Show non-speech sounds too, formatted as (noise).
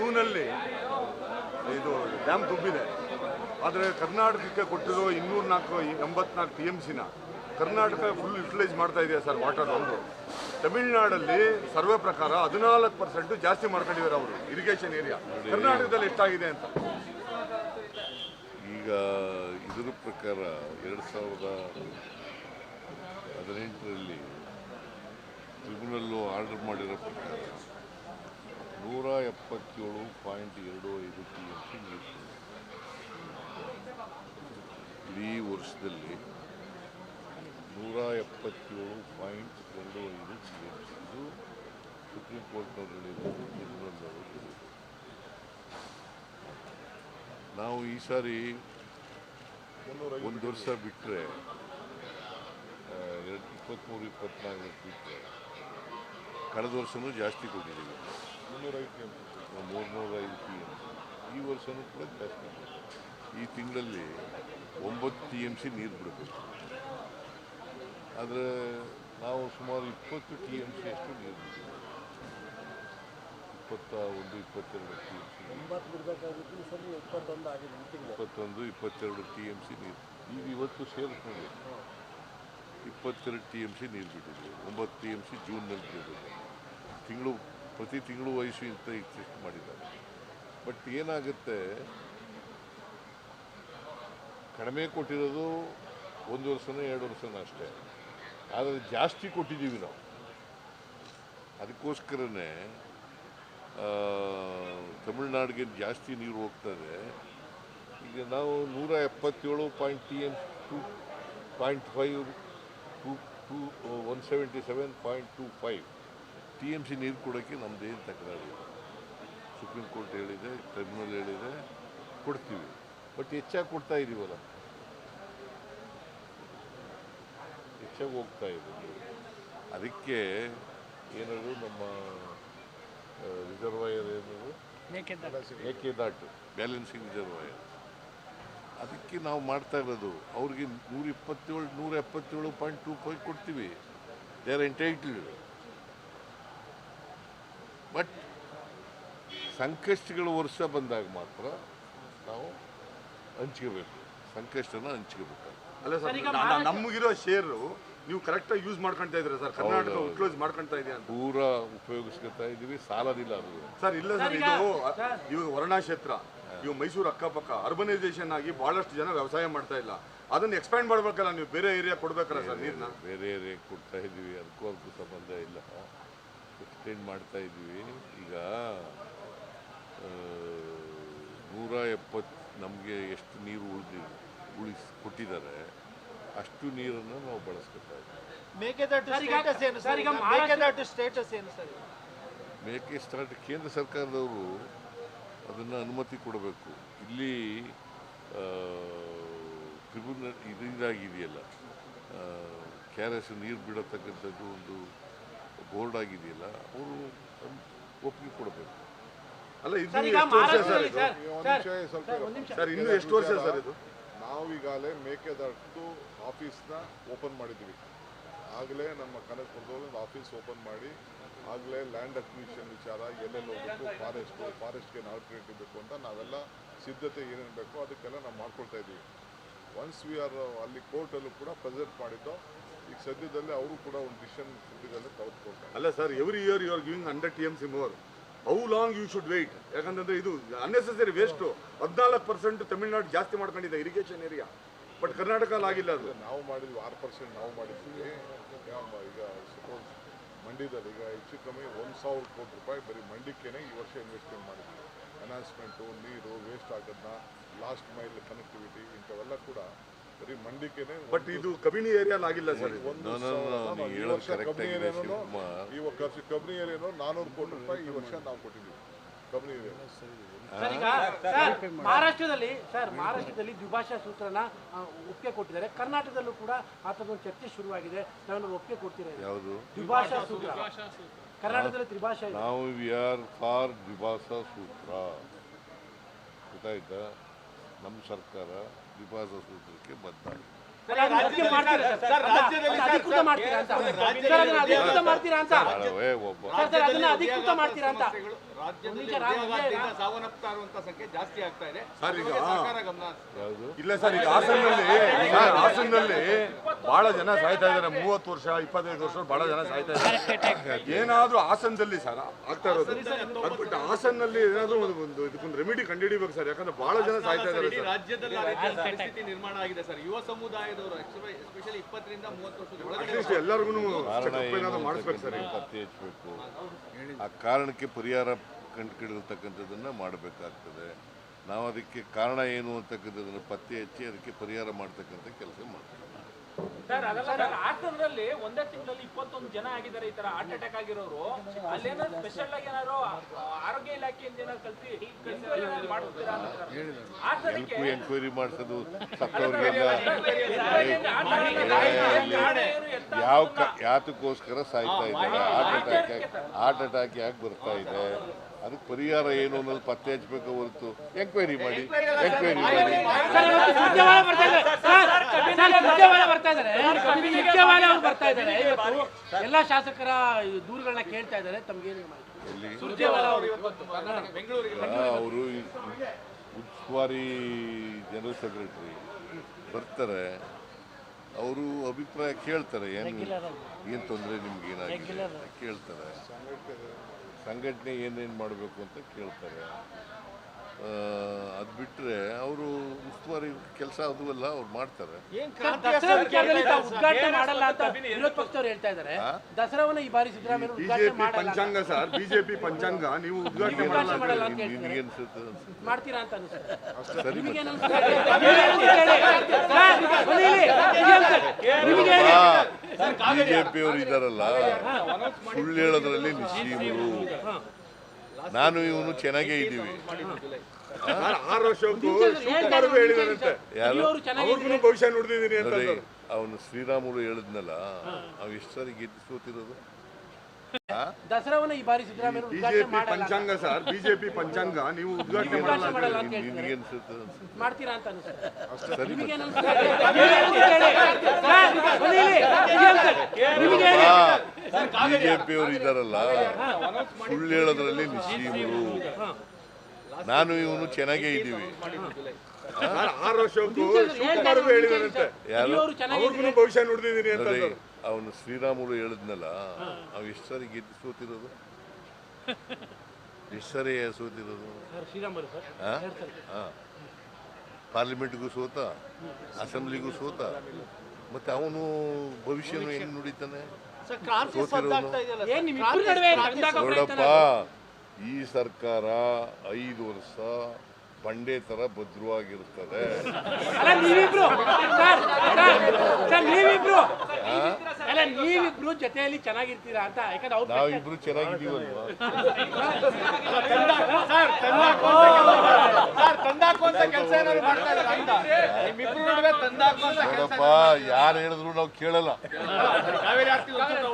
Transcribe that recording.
ಜೂನಲ್ಲಿ ಇದು ಡ್ಯಾಮ್ ತುಂಬಿದೆ. ಆದರೆ ಕರ್ನಾಟಕಕ್ಕೆ ಕೊಟ್ಟಿರೋ ಇನ್ನೂರ ನಾಲ್ಕು ಎಂಬತ್ನಾಲ್ಕು ಟಿ ಎಂ ಸಿನ ಕರ್ನಾಟಕ ಫುಲ್ ಯುಟಿಲೈಸ್ ಮಾಡ್ತಾ ಇದೆಯಾ ಸರ್ ವಾಟರ್ ಒಂದು ತಮಿಳ್ನಾಡಲ್ಲಿ ಸರ್ವೆ ಪ್ರಕಾರ ಹದಿನಾಲ್ಕು ಪರ್ಸೆಂಟ್ ಜಾಸ್ತಿ ಮಾಡ್ಕೊಂಡಿದ್ದಾರೆ ಅವರು ಇರಿಗೇಷನ್ ಏರಿಯಾ ಕರ್ನಾಟಕದಲ್ಲಿ ಎಷ್ಟಾಗಿದೆ ಅಂತ? ಈಗ ಇದರ ಪ್ರಕಾರ ಎರಡು ಸಾವಿರದ ಹದಿನೆಂಟರಲ್ಲಿ ಟ್ರಿಬ್ಯುನಲ್ಲು ಆರ್ಡರ್ ಮಾಡಿರೋ ಪ್ರಕಾರ ನೂರ ಎಪ್ಪತ್ತೇಳು ಪಾಯಿಂಟ್ ಎರಡು ಐದು ಟಿ ಎಂ ಸಿ ನೀರು ಇಡೀ ವರ್ಷದಲ್ಲಿ ನೂರ ಎಪ್ಪತ್ತೇಳು ಪಾಯಿಂಟ್ ಎರಡು ಐದು ಟಿ ಎಂ ಸಿ. ಇದು ಸುಪ್ರೀಂ ಕೋರ್ಟ್ನವ್ರು ನಾವು ಈ ಸಾರಿ ಒಂದು ವರ್ಷ ಬಿಟ್ಟರೆ ಎರಡು ಇಪ್ಪತ್ತ್ಮೂರು ಇಪ್ಪತ್ತ್ನಾಲ್ಕು ಬಿಟ್ಟರೆ ಕಳೆದ ವರ್ಷವೂ ಜಾಸ್ತಿ ಕೊಟ್ಟಿದ್ದೀವಿ. ಮೂರ್ನೂರ ಐದು ಟಿ ಎಂ ಸಿ ಈ ವರ್ಷವೂ ಕೂಡ ಜಾಸ್ತಿ. ಈ ತಿಂಗಳಲ್ಲಿ ಒಂಬತ್ತು ಟಿ ಎಂ ಸಿ ನೀರು ಬಿಡಬೇಕು. ಆದರೆ ನಾವು ಸುಮಾರು ಇಪ್ಪತ್ತು ಟಿ ಎಂ ಸಿ ಅಷ್ಟು ನೀರು ಬಿಡ್ತೀವಿ ಇಪ್ಪತ್ತ ಒಂದು ಇಪ್ಪತ್ತೆರಡು ಟಿ ಎಂ ಸಿ ಇಪ್ಪತ್ತೊಂದು ಇಪ್ಪತ್ತೆರಡು ಟಿ ಎಂ ಸಿ ನೀರು. ಈಗ ಇವತ್ತು ಸೇರಿಸ್ಕೊಂಡು ಇಪ್ಪತ್ತೆರಡು ಟಿ ಎಂ ಸಿ ನೀರು ಬಿಟ್ಟಿದ್ದೀವಿ. ಒಂಬತ್ತು ಟಿ ಎಂ ಸಿ ಜೂನ್ನಲ್ಲಿ ಬಿಡಬೇಕು. ತಿಂಗಳು ಪ್ರತಿ ತಿಂಗಳು ವಯಸ್ಸು ಅಂತ ಇಷ್ಟು ಮಾಡಿದ್ದಾರೆ. ಬಟ್ ಏನಾಗುತ್ತೆ? ಕಡಿಮೆ ಕೊಟ್ಟಿರೋದು ಒಂದು ವರ್ಷನೋ ಎರಡು ವರ್ಷನೋ ಅಷ್ಟೇ. ಆದರೆ ಜಾಸ್ತಿ ಕೊಟ್ಟಿದ್ದೀವಿ ನಾವು. ಅದಕ್ಕೋಸ್ಕರನೇ ತಮಿಳ್ನಾಡಿಗೆ ಜಾಸ್ತಿ ನೀರು ಹೋಗ್ತದೆ ಈಗ ನಾವು ನೂರ ಎಪ್ಪತ್ತೇಳು point T M two point five two two one seventy seven point two five T M C ನೀರು ಕೊಡೋಕ್ಕೆ ನಮ್ಮದೇನು ತಕರಾರಿಲ್ಲ ಸುಪ್ರೀಂ ಕೋರ್ಟ್ ಹೇಳಿದೆ ಟ್ರಿಬ್ಯುನಲ್ ಹೇಳಿದೆ ಕೊಡ್ತೀವಿ. ಬಟ್ ಹೆಚ್ಚಾಗಿ ಕೊಡ್ತಾ ಇದ್ದೀವಲ್ಲ ಹೆಚ್ಚಾಗಿ ಹೋಗ್ತಾ ಇದೆ ಅದಕ್ಕೆ ಏನಾದ್ರು ನಮ್ಮ ರಿಸರ್ವಾಯರ್ ಏನದು ದಾಟು. Balancing reservoir. ಅದಕ್ಕೆ ನಾವು ಮಾಡ್ತಾ ಇರೋದು ಅವ್ರಿಗೆ ನೂರ ಇಪ್ಪತ್ತೇಳು ನೂರ ಎಪ್ಪತ್ತೇಳು ಪಾಯಿಂಟ್ ಟೂ ಫೈವ್ ಕೊಡ್ತೀವಿ. ದೇ ಆರ್ ಎಂಟೈಟಲ್ಡ್ ಬಟ್ ಸಂಕಷ್ಟಗಳು ವರ್ಷ ಬಂದಾಗ ಮಾತ್ರ ನಾವು ಹಂಚ್ಕೋಬೇಕು. ಸಂಕಷ್ಟನ ಹಂಚ್ಕೋಬೇಕು. ಅಲ್ಲ ಸರ್ ನಮಗಿರೋ ಶೇರು ನೀವು ಕರೆಕ್ಟಾಗಿ ಯೂಸ್ ಮಾಡ್ಕೊಳ್ತಾ ಇದ್ರೆ ಸರ್? ಕರ್ನಾಟಕ ಕ್ಲೋಸ್ ಮಾಡ್ಕೊಂತ ಇದೆಯಾ ಅಂತ? ಪೂರಾ ಉಪಯೋಗಿಸ್ಕೊತಾ ಇದೀವಿ ಸಾಲದಿಲ್ಲ ಅದು. ಸರ್ ಇಲ್ಲ ಸರ್ ಇದು ಇವಾಗ ವರ್ಣಾ ಕ್ಷೇತ್ರ ಇವಾಗ ಮೈಸೂರು ಅಕ್ಕಪಕ್ಕ ಅರ್ಬನೈಸೇಷನ್ ಆಗಿ ಬಹಳಷ್ಟು ಜನ ವ್ಯವಸಾಯ ಮಾಡ್ತಾ ಇಲ್ಲ. ಅದನ್ನ ಎಕ್ಸ್ಪ್ಯಾಂಡ್ ಮಾಡ್ಬೇಕಲ್ಲ ನೀವು ಬೇರೆ ಏರಿಯಾ ಕೊಡ್ಬೇಕಲ್ಲ ಸರ್ ನೀರನ್ನ ಬೇರೆ ಏರಿಯಾ ಕೊಡ್ತಾ ಇದೀವಿ ಅದಕ್ಕೂ ಅದಕ್ಕೂ ಸಂಬಂಧ ಇಲ್ಲ. ಎಕ್ಸ್ಟೆಂಡ್ ಮಾಡ್ತಾ ಇದ್ದೀವಿ. ಈಗ ನೂರ ಎಪ್ಪತ್ತು ನಮಗೆ ಎಷ್ಟು ನೀರು ಉಳಿದ ಉಳಿಸ್ ಕೊಟ್ಟಿದ್ದಾರೆ ಅಷ್ಟು ನೀರನ್ನು ನಾವು ಬಳಸ್ಕೊತಾ ಇದ್ದೀವಿ. ಮೇಕೆದಾಟು ಸರ್, ಸ್ಟೇಟಸ್ ಏನು ಸರ್, ಸರ್ ಈಗ ಈಗ ಸ್ಟೇಟಸ್ ಏನು ಸರ್? ಈಗ? ಮೇಕೆ ಸ್ಟಾರ್ಟ್ ಕೇಂದ್ರ ಸರ್ಕಾರದವರು ಅದನ್ನು ಅನುಮತಿ ಕೊಡಬೇಕು. ಇಲ್ಲಿ ಟ್ರಿಬ್ಯುನಲ್ ಇದರಿಂದಾಗಿದೆಯಲ್ಲ ಕೆ ಆರ್ ಎಸ್ ನೀರು ಬಿಡತಕ್ಕಂಥದ್ದು ಒಂದು ಬೋರ್ಡ್ ಆಗಿದೆಯಲ್ಲ ಅವರು ಒಪ್ಪಿಗೆ ಕೊಡಬೇಕು. ಅಲ್ಲ ಇದು ಸರ್ ಈಗ ಎಷ್ಟು ವರ್ಷ ಸರ್ ಮಹಾರಾಷ್ಟ್ರದಲ್ಲಿ ಇದು? ಸರ್ ಒಂದು ನಿಮಿಷ ಸ್ವಲ್ಪ ಸರ್, ಒಂದ್ ಇನ್ನು ಎಷ್ಟು ವರ್ಷ ಸರ್ ಇದು? ನಾವು ಈಗಾಗಲೇ ಮೇಕೆದಾಟು ಆಫೀಸ್ನ ಓಪನ್ ಮಾಡಿದ್ದೀವಿ. ಆಗಲೇ ನಮ್ಮ ಕನಕಪುರದಲ್ಲಿ ಒಂದು ಆಫೀಸ್ ಓಪನ್ ಮಾಡಿ ಆಗಲೇ ಲ್ಯಾಂಡ್ ಅಕ್ವಿಷನ್ ವಿಚಾರ ಎಲ್ಲೆಲ್ಲಿ ಹೋಗಬೇಕು ಫಾರೆಸ್ಟು ಫಾರೆಸ್ಟ್ಗೆ ಆಲ್ಟರ್ನೇಟಿವ್ ಇರಬೇಕು ಅಂತ ನಾವೆಲ್ಲ ಸಿದ್ಧತೆ ಏನೇನು ಬೇಕೋ ಅದಕ್ಕೆಲ್ಲ ನಾವು ಮಾಡ್ಕೊಳ್ತಾ ಇದ್ದೀವಿ. ಒನ್ಸ್ ವಿ ಆರ್ ಅಲ್ಲಿ ಕೋರ್ಟಲ್ಲೂ ಕೂಡ ಪ್ರೆಸೆಂಟ್ ಮಾಡಿದ್ದು ಈಗ ಸದ್ಯದಲ್ಲೇ ಅವರು ಕೂಡ ಒಂದು ಡಿಸಿಷನ್ ಸದ್ಯದಲ್ಲೇ ತೆಗೆದುಕೊಳ್ತಾರೆ ಅಲ್ಲ sir every year you are giving hundred T M C more how long you should wait ಯಾಕಂತಂದ್ರೆ ಇದು ಅನ್ನೆಸೆಸರಿ ವೇಸ್ಟು ಹದಿನಾಲ್ಕು ಪರ್ಸೆಂಟ್ ತಮಿಳ್ನಾಡು ಜಾಸ್ತಿ ಮಾಡ್ಕೊಂಡಿದೆ ಇರಿಗೇಷನ್ ಏರಿಯಾ ಬಟ್ ಕರ್ನಾಟಕದಲ್ಲಿ ಆಗಿಲ್ಲ ಅದು. ನಾವು ಮಾಡಿದ್ವಿ ಆರು ಪರ್ಸೆಂಟ್ ನಾವು ಮಾಡಿದ್ವಿ. ಈಗ ಸಪೋಸ್ ಮಂಡ್ಯದಲ್ಲಿ ಈಗ ಹೆಚ್ಚು ಕಮ್ಮಿ ಒಂದು ಸಾವಿರ ಕೋಟಿ ರೂಪಾಯಿ ಬರೀ ಮಂಡ್ಯಕ್ಕೇನೆ ಈ ವರ್ಷ ಇನ್ವೆಸ್ಟ್ಮೆಂಟ್ ಮಾಡಿದ್ವಿ. ಅನೌನ್ಸ್ಮೆಂಟು ನೀರು ವೇಸ್ಟ್ ಆಗೋದನ್ನ ಲಾಸ್ಟ್ ಮೈಲ್ ಕನೆಕ್ಟಿವಿಟಿ ಇಂಥವೆಲ್ಲ ಕೂಡ ಬರೀ ಮಂಡ್ಯಕ್ಕೇನೆ ಬಟ್ ಇದು ಕಬಿನಿ ಏರಿಯಾಲ್ ಆಗಿಲ್ಲ ಸರ್ ಒಂದು ಈ ವರ್ಷ ಕಬಿನಿ ಏರಿಯಾನು. ಈ ಖರ್ಚು ಕಬ್ನಿ ಏರಿಯಾನು ನಾನೂರು ಕೋಟಿ ರೂಪಾಯಿ ಈ ವರ್ಷ ನಾವು ಕೊಟ್ಟಿದ್ದೀವಿ. ಕಬಿನಿ ಏರಿಯಾ. ಮಹಾರಾಷ್ಟ್ರದಲ್ಲಿ ಸರ್ ಮಹಾರಾಷ್ಟ್ರದಲ್ಲಿ ದ್ವಿಭಾಷಾ ಸೂತ್ರನ ಒಪ್ಪಿಗೆ ಕೊಟ್ಟಿದ್ದಾರೆ. ಕರ್ನಾಟಕದಲ್ಲೂ ಕೂಡ ಆ ಥರದೊಂದು ಚರ್ಚೆ ಶುರುವಾಗಿದೆ. ನಾವು ಒಪ್ಪಿಗೆ ಕೊಡ್ತೀರಾ ಯಾವುದು? ದ್ವಿಭಾಷಾ ಸೂತ್ರ. ಕರ್ನಾಟಕದಲ್ಲಿ ತ್ರಿಭಾಷಾ ಇದೆ. ನಾವು ವಿ ಆರ್ ಫಾರ್ ದ್ವಿಭಾಷಾ ಸೂತ್ರ. ಗೊತ್ತಾಯ್ತಾ? ನಮ್ಮ ಸರ್ಕಾರ ದ್ವಿಭಾಷಾ ಸೂತ್ರಕ್ಕೆ ಬದ್ಧ ಸರ್, ಅದನ್ನ ಒಪ್ಪಿಗೆ ಸರ್? ಸರ್, ರಾಜ್ಯದಲ್ಲಿ ಅಧಿಕೃತ ಸರ್, ಮಾಡ್ತೀರಾ ಅಂತ. ಸರ್, ಸರ್, ಅಧಿಕೃತ ಮಾಡ್ತೀರಾ ಅಂತ. ಸರ್, ಸರ್, ಅದನ್ನ ಅಧಿಕೃತ ಮಾಡ್ತೀರಾ ಅಂತ. ರಾಜ್ಯದಲ್ಲಿ ನಿಜ, ರಾಜ್ಯ- ಉದ್ಯೋಗಾರ್ಥಿಯಿಂದ ಸಂಖ್ಯೆ ಜಾಸ್ತಿ ಆಗ್ತಾ ಇದೆ. ಸರ್, ಈಗ- ಸರ್ಕಾರ ಗಮನ ಇಲ್ಲ ಸರ್ ಈಗ ಹಾಸನಲ್ಲಿ ಹಾಸನಲ್ಲಿ ಬಹಳ ಜನ ಸಾಯ್ತಾ ಇದ್ದಾರೆ. ಮೂವತ್ತು ವರ್ಷ ಇಪ್ಪತ್ತೈದು ವರ್ಷ ಬಹಳ ಜನ ಸಾಯ್ತಾ ಇದ್ದಾರೆ. ಏನಾದ್ರೂ ಹಾಸನದಲ್ಲಿ ಸರ್ ಆಗ್ತಾ ಇರೋದು? ಅದ್ಬಿಟ್ಟು ಹಾಸನಲ್ಲಿ ಏನಾದ್ರೂ ಒಂದು ಒಂದು ಇದಕ್ಕೊಂದು ರೆಮಿಡಿ ಕಂಡುಹಿಡಿಬೇಕು ಸರ್ ಯಾಕಂದ್ರೆ ಬಹಳ ಜನ ಸಾಯ್ತಾ ಇದ್ದಾರೆ ಸರ್. ರಾಜ್ಯದಲ್ಲಿ ನಿರ್ಮಾಣ ಆಗಿದೆ ಸರ್. ಯುವ ಸಮುದಾಯದವರು ಎಸ್ಪೆಷಲಿ ಇಪ್ಪತ್ತರಿಂದ ಮೂವತ್ತು ವರ್ಷದ ಎಲ್ಲರಿಗೂ ಕಾರಣ ಏನು ಮಾಡಿಸ್ಬೇಕು ಸರ್. ಪತ್ತೆ ಹಚ್ಚಬೇಕು ಆ ಕಾರಣಕ್ಕೆ ಪರಿಹಾರ ಕಂಡುಕೊಂಡಿರ್ತಕ್ಕಂಥದ್ದನ್ನು ಮಾಡಬೇಕಾಗ್ತದೆ. ನಾವು ಅದಕ್ಕೆ ಕಾರಣ ಏನು ಅಂತಕ್ಕಂಥದ್ದನ್ನು ಪತ್ತೆ ಹಚ್ಚಿ ಅದಕ್ಕೆ ಪರಿಹಾರ ಮಾಡ್ತಕ್ಕಂಥ ಕೆಲಸ ಮಾಡ್ತೀವಿ. ಸರ್ ಅದೆಲ್ಲ ಸರ್ ಹಾಸನದಲ್ಲಿ ಒಂದೇ ತಿಂಗಳಲ್ಲಿ ಇಪ್ಪತ್ತೊಂದು ಜನ ಆಗಿದ್ದಾರೆ ಈ ತರ ಹಾರ್ಟ್ ಅಟ್ಯಾಕ್ ಆಗಿರೋರು. ಸ್ಪೆಷಲ್ ಆಗಿ ಏನಾದ್ರು ಆರೋಗ್ಯ ಇಲಾಖೆಯಿಂದ ಏನಾದ್ರು ಕಲ್ಸಿ enquiry ಏನಾದ್ರು ಮಾಡ್ತೀರಾ? ಹಾಸನಕ್ಕೆ ಮಾಡಿಸೋದು ಯಾವ ಯಾತಕ್ಕೋಸ್ಕರ ಸಾಯ್ತಾ ಇದ್ದಾರೆ? ಹಾರ್ಟ್ ಅಟ್ಯಾಕ್ ಹಾರ್ಟ್ ಅಟ್ಯಾಕ್ ಯಾಕೆ ಬರ್ತಾ ಇದೆ? ಅದಕ್ಕೆ ಪರಿಹಾರ ಏನು ಅನ್ನೋದು ಪತ್ತೆ ಹಚ್ಚಬೇಕು ಹೊರತು ಎಂಕ್ವೈರಿ ಮಾಡಿ ಎಂಕ್ವೈರಿ ಮಾಡಿ. ಸರ್, ಇವತ್ತು ಸುರ್ಜೇವಾಲ ಬರ್ತಾ ಇದ್ದಾರೆ. ಸರ್, ಸರ್, ಸುರ್ಜೇವಾಲ ಬರ್ತಾ ಇದ್ದಾರೆ. ಸುರ್ಜೇವಾಲ ಅವ್ರು ಬರ್ತಾ ಇದ್ದಾರೆ. ಇವತ್ತು ಎಲ್ಲ ಶಾಸಕರ ದೂರುಗಳನ್ನ ಕೇಳ್ತಾ ಇದ್ದಾರೆ. ತಮ್ಗೇನು ಅವರು ಉಸ್ತುವಾರಿ ಜನರಲ್ ಸೆಕ್ರೆಟರಿ ಬರ್ತಾರೆ. ಅವರು ಅಭಿಪ್ರಾಯ ಕೇಳ್ತಾರೆ. ಏನು ಏನು ತೊಂದರೆ ನಿಮ್ಗೆ ಏನಾಗಿದೆ ಕೇಳ್ತಾರೆ. ಸಂಘಟನೆ ಏನೇನು ಮಾಡಬೇಕು ಅಂತ ಕೇಳ್ತಾರೆ. ಅದು ಬಿಟ್ಟರೆ ಅವರು ಉಸ್ತುವಾರಿ ಕೆಲಸ ಅದು ಅಲ್ಲ ಅವ್ರು ಮಾಡ್ತಾರೆ. ಸರ್, ದಸರಾ ಉದ್ಘಾಟನೆ ಮಾಡಲ್ಲ ಅಂತ ವಿರೋಧ ಪಕ್ಷದವ್ರು ಹೇಳ್ತಾ ಇದ್ದಾರೆ. ದಸರಾವನ್ನ ಈ ಬಾರಿ ಸಿದ್ದರಾಮಯ್ಯ ಉದ್ಘಾಟನೆ ಬಿಜೆಪಿ ಪಂಚಾಂಗ ಸರ್ ಬಿಜೆಪಿ ಪಂಚಾಂಗ ನೀವು ಉದ್ಘಾಟನೆ ಮಾಡಲ್ಲ ಮಾಡ್ತೀರಾ ಅಂತ ಅನಿಸುತ್ತೆ. ಸರಿ ನಿಮಗೆ ಮತ್ತೆ. ಬಿಜೆಪಿಯವರು ಇದ್ದಾರಲ್ಲ ಸುಳ್ಳು ಹೇಳೋದ್ರಲ್ಲಿ ನಿಶ್ಚೀಮರು ನಾನು ಇವನು ಚೆನ್ನಾಗೇ ಇದ್ದೀವಿ. ಸರ್ ಆರು ವರ್ಷಕ್ಕೂ ಹೇಳಿದಾರಂತೆ. ಭವಿಷ್ಯ ನುಡಿದಿದ್ದೀನಿ ಅಂತ ನೋಡ್ರಿ ಅವನು ಶ್ರೀರಾಮುಲು ಹೇಳಿದ್ನಲ್ಲ ಅವ್ ಎಷ್ಟು ಸರಿ ಗೆದ್ದು ಸೋತಿರೋದು ಆ? ದಸರಾವನ್ನ ಈ ಬಾರಿ ಸಿದ್ದರಾಮಯ್ಯ ಉದ್ಘಾಟನೆ ಬಿಜೆಪಿ ಪಂಚಾಂಗ ಸರ್ ಬಿಜೆಪಿ ಪಂಚಾಂಗ ನೀವು ಉದ್ಘಾಟನೆ ಮಾಡಲ್ಲ ಅಂತ ಮಾಡಲ್ಲ ಹೇಳಿ. ಅಂತ ಹೇಳ್ತಾರೆ? ನಿನಗೆ ಅನ್ಸುತ್ತೆ ಅನ್ಸುತ್ತೆ. ಮಾಡ್ತೀರಾ ಅಂತ ಅನಿಸುತ್ತೆ. ಸರಿ ನಿಮಗೆ ಮತ್ತೆ. ಬಿಜೆಪಿಯವರು ಇದ್ದಾರಲ್ಲ ಸುಳ್ಳು ಹೇಳೋದ್ರಲ್ಲಿ ನಿಶ್ಚೀಮರು ನಾನು ಇವನು ಚೆನ್ನಾಗೇ ಇದ್ದೀವಿ. ಸರ್ ಆರು ವರ್ಷಕ್ಕೂ ಶಿವಕುಮಾರ್ ಹೇಳಿದಾರಂತೆ ಯಾರು? ಅವರು ಚೆನ್ನಾಗಿ ಭವಿಷ್ಯ ನುಡಿದಿದ್ದೀನಿ ಅಂತ ನೋಡ್ರಿ ಅವನು ಶ್ರೀರಾಮುಲು ಹೇಳಿದ್ನಲ್ಲ ಅವ್ ಎಷ್ಟು ಸಾರಿ ಗೆದ್ದು ಸೋತಿರೋದು? (laughs) ಎಷ್ಟು ಸಾರಿ ಸೋತಿರೋದು. ಪಾರ್ಲಿಮೆಂಟ್ಗೂ ಸೋತ ಅಸೆಂಬ್ಲಿಗೂ ಸೋತ. ಮತ್ತೆ ಅವನು ಭವಿಷ್ಯನು ನುಡಿತಾನೆ ಏನ್ ಪ್ರಯತ್ನ ನೋಡಪ್ಪ ಈ ಸರ್ಕಾರ ಐದು ವರ್ಷ ಬಂಡೆ ತರ ಭದ್ರವಾಗಿರುತ್ತದೆ ಅಲ್ಲ ನೀವಿಬ್ರು ಸರ್ ಸರ್, ಸರ್ ಜೊತೆಯಲ್ಲಿ ಚೆನ್ನಾಗಿರ್ತೀರಾ ಅಂತ ಯಾಕಂದ್ರೆ ಅವ್ರು ನಾವಿಬ್ರು ಚೆನ್ನಾಗಿದ್ದೀವಲ್ವಾ? ಸರ್ ತಂದಾಕುವಂತ ಕೆಲಸ ಏನಾದ್ರು ಮಾಡ್ತಾ ಇದ್ದಾರೆ ಅಂತ. ನಿಮ್ಮಿಬ್ರು ನಡುವೆ ತಂದಾಕುವಂತ ನೋಡಪ್ಪ ಯಾರು ಹೇಳಿದ್ರು ನಾವು ಕೇಳಲ್ಲ. ಆರ್ತಿ